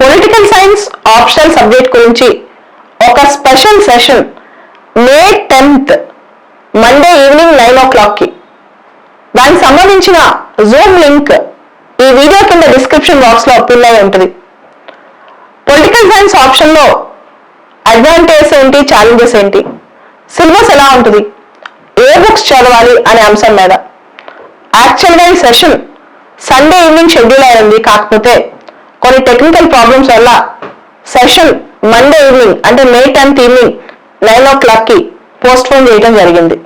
Political science optional subject గురించి ఒక special session May tenth Monday evening nine o క్లాక్కి దానికి సంబంధించిన జూమ్ లింక్ ఈ వీడియో కింద డిస్క్రిప్షన్ బాక్స్లో లో అయి ఉంటుంది. పొలిటికల్ సైన్స్ ఆప్షన్లో అడ్వాంటేజ్ అడ్వాంటేజెస్ ఏంటి ఛాలెంజెస్ ఏంటి సిలబస్ ఎలా ఉంటుంది ఏ బుక్స్ చదవాలి అనే అంశం మీద. యాక్చువల్గా ఈ సెషన్ సండే ఈవినింగ్ షెడ్యూల్ అయింది కాకపోతే కొన్ని టెక్నికల్ ప్రాబ్లమ్స్ వల్ల సెషన్ మండే ఈవినింగ్ అంటే May tenth evening nine o క్లాక్కి పోస్ట్ పోన్ చేయడం జరిగింది.